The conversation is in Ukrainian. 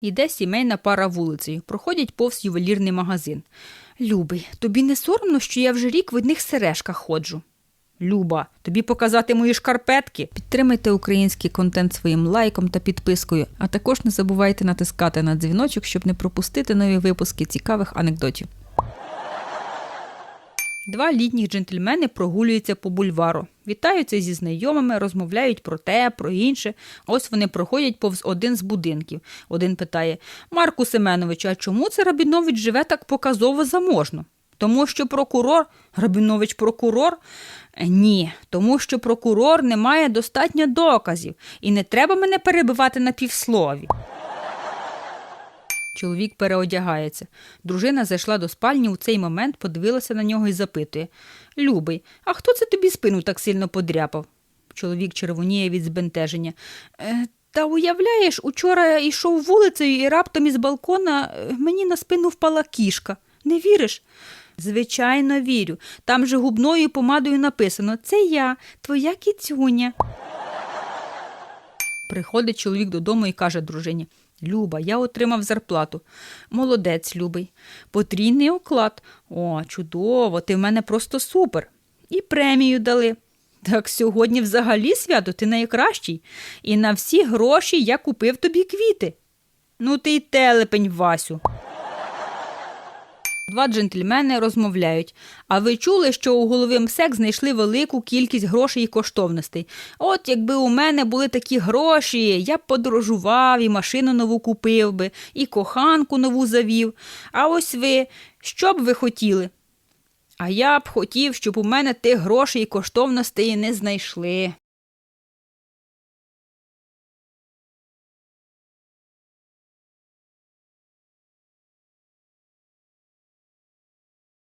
Іде сімейна пара вулицею, проходять повз ювелірний магазин. Любий, тобі не соромно, що я вже рік в одних сережках ходжу. Люба, тобі показати мої шкарпетки. Підтримайте український контент своїм лайком та підпискою, а також не забувайте натискати на дзвіночок, щоб не пропустити нові випуски цікавих анекдотів. Два літніх джентльмени прогулюються по бульвару, вітаються зі знайомими, розмовляють про те, про інше. Ось вони проходять повз один з будинків. Один питає: Марку Семеновичу, а чому це Рабінович живе так показово заможно? Тому що прокурор, Рабінович прокурор? Е, Ні, тому що прокурор не має достатньо доказів, і не треба мене перебивати на півслові. Чоловік переодягається. Дружина зайшла до спальні у цей момент, подивилася на нього і запитує Любий, а хто це тобі спину так сильно подряпав? Чоловік червоніє від збентеження. «Е, Та уявляєш, учора йшов вулицею і раптом із балкона е, мені на спину впала кішка. Не віриш? Звичайно, вірю. Там же губною помадою написано Це я, твоя кіцюня. Приходить чоловік додому і каже дружині Люба, я отримав зарплату. Молодець, любий. Потрійний оклад. О, чудово, ти в мене просто супер. І премію дали. Так сьогодні взагалі свято ти найкращий. І на всі гроші я купив тобі квіти. Ну ти й телепень, Васю. Два джентльмени розмовляють. А ви чули, що у голови МСЕК знайшли велику кількість грошей і коштовностей? От якби у мене були такі гроші, я б подорожував, і машину нову купив би, і коханку нову завів. А ось ви, що б ви хотіли? А я б хотів, щоб у мене тих грошей і коштовностей не знайшли.